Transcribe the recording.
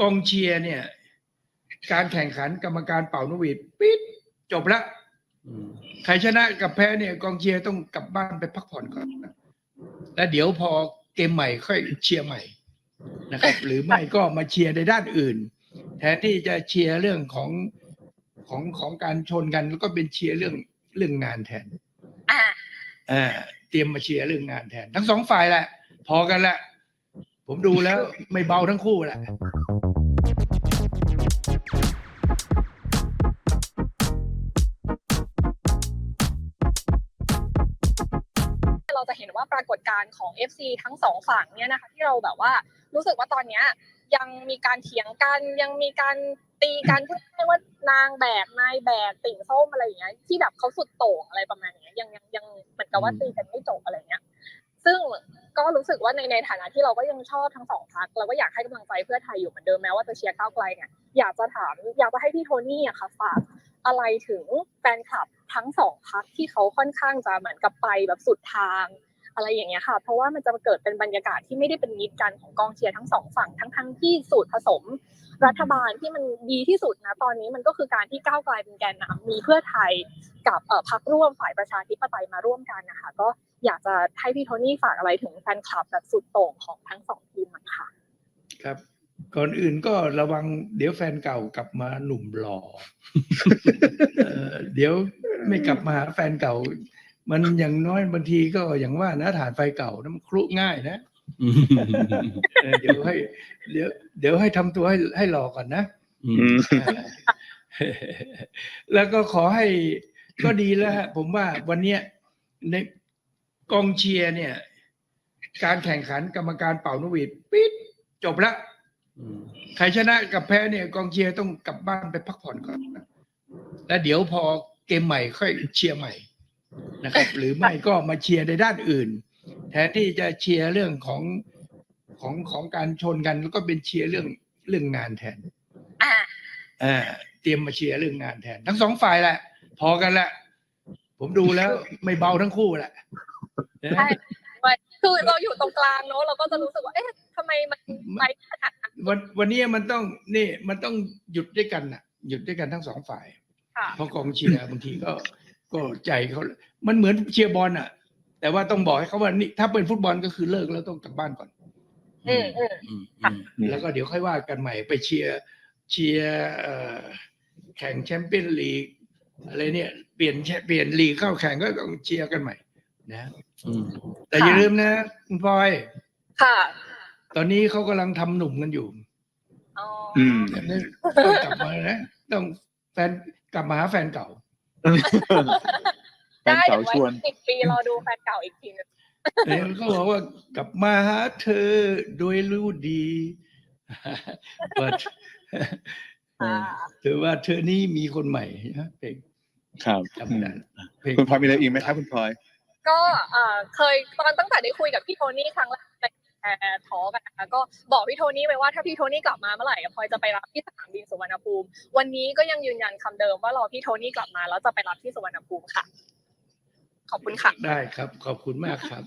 กองเชียร์เนี่ย การแข่งขันกรรมการเป่านกหวีดปิดจบละอืมใครชนะกับแพ้เนี่ย กองเชียร์ต้องกลับบ้านไปพักผ่อนก่อนแล้วเดี๋ยวพอเกมใหม่ค่อยเชียร์ใหม่นะครับ หรือไม่ก็มาเชียร์ในด้านอื่น แทนที่จะเชียร์เรื่องของของของการชนกันแล้วก็เป็นเชียร์เรื่องเรื่องงานแทนอ่าอ่าเตรียมมาเชียร์เรื่องงานแทน ทั้งสองฝ่ายแหละ พอกันแหละ ผมดูแล้วไม่เบาทั้งคู่แหละ จะเห็นว่าปรากฏการณ์ของ FC ทั้งสองฝั่งเนี่ยนะคะที่เราแบบว่ารู้สึกว่าตอนเนี้ยยังมีการเถียงกันยังมีการตีกันเพื่อให้ว่านางแบกนายแบกติ่งส้มอะไรอย่างเงี้ยที่แบบเขาสุดโต่งอะไรประมาณเนี้ยยังยังยังเหมือนกับว่าตีกันไม่จบอะไรเงี้ยซึ่งก็รู้สึกว่าในในฐานะที่เราก็ยังชอบทั้งสองพักเราก็อยากให้กำลังใจเพื่อไทยอยู่เหมือนเดิมแม้ว่าจะเชียร์ก้าวไกลเนี่ยอยากจะถามอยากจะให้พี่โทนี่อะค่ะฝาก อะไรถึงแฟนคลับทั้งสองพักที่เขาค่อนข้างจะเหมือนกับไปแบบสุดทาง อะไรอย่างเงี้ยค่ะ เพราะว่ามันจะเกิดเป็นบรรยากาศที่ไม่ได้เป็นมิตรกันของกองเชียร์ทั้งสองฝั่งทั้งทั้งๆที่สูตรผสม รัฐบาลที่มันดีที่สุดนะตอนนี้มันก็คือการที่ก้าวไกลเป็นแกนนำมีเพื่อไทยกับพักร่วมฝ่ายประชาธิปไตยมาร่วมกันนะคะก็อยากจะให้พี่โทนี่ฝากอะไรถึงแฟนคลับแบบสุดโต่งของทั้งสองทีมมั้งค่ะครับ ก่อนอื่นก็ระวังเดี๋ยวแฟนเก่ากลับมาหนุ่มหล่อเอ่อเดี๋ยวไม่กลับมาหาแฟนเก่า มันอย่างน้อยบางทีก็อย่างว่านะฐานไฟเก่านะมันครุง่ายนะอืมเออเดี๋ยวให้เดี๋ยวเดี๋ยวให้ทำตัวให้ให้หล่อก่อนนะอือืมมแล้วก็ขอให้ก็ดีแล้วฮะผมว่าวันเนี้ยในกองเชียร์เนี่ย การแข่งขันกรรมการเป่านกหวีดปิดจบละอืม ใครชนะกับแพ้เนี่ยกองเชียร์ต้องกลับบ้านไปพักผ่อนก่อนแล้วเดี๋ยวพอเกมใหม่ค่อยเชียร์ใหม่นะครับ หรือไม่ก็มาเชียร์ในด้านอื่น แทนที่จะเชียร์เรื่องของของของการชนกันแล้วก็เป็นเชียร์เรื่องเรื่องงานแทนอ่าอ่าเตรียมมาเชียร์เรื่องงานแทน ทั้งสองฝ่ายแหละ พอกันแหละ ผมดูแล้วไม่เบาทั้งคู่แหละนะใช่คือเราอยู่ตรงกลางเนอะเราก็จะรู้สึกว่าเอ๊ะทำไมมันไปขนาดนั้น วันวันนี้มันต้องนี่มันต้องหยุดด้วยกันน่ะ หยุดด้วยกันทั้งสองฝ่ายค่ะเพราะกองเชียร์บางทีก็ก็ใจเขา มันเหมือนเชียร์บอลอะ แต่ว่าต้องบอกให้เขาว่านี่ถ้าเป็นฟุตบอลก็คือเลิกแล้วต้องกลับบ้านก่อนอืมอืมอืมอืมแล้วก็เดี๋ยวค่อยว่ากันใหม่ไปเชียร์เชียร์เอ่อแข่งแชมเปี้ยนลีกอะไรเนี่ย เปลี่ยนแชเปลี่ยนลีกเข้าแข่งก็ต้องเชียร์กันใหม่ นะอืมแต่อย่าลืมนะ คุณพลอย ค่ะ ตอนนี้เขากำลังทำหนุ่มกันอยู่อ๋อออืม ต้องกลับมานะต้องแฟนกลับมาหาแฟนเก่า แฟนได้เก่าเดี๋ยวชวไว้นสิบปีรอดูแฟนเก่าอีกทีหนึงเนี่ยเขาบอกว่ากลับมาหาเธอโดยรู้ดีว่าอ่าเธอว่าเธอนี่มีคนใหม่นะเพลงครับจำได้เพลงคุณพลอยมีอะไรอีกไหมครับ คุณพลอย ก็เอ่อเคยตอนตั้งแต่ได้คุยกับพี่โทนี่ครั้งแรกใน แอร์ทอกันนะคะก็บอกพี่โทนี่ไปว่าถ้าพี่โทนี่กลับมาเมื่อไหร่พลอยจะไปรับที่สนามบินสุวรรณภูมิ วันนี้ก็ยังยืนยันคำเดิมว่ารอพี่โทนี่กลับมาแล้วจะไปรับที่สุวรรณภูมิค่ะ ขอบคุณค่ะ ได้ครับ ขอบคุณมากครับ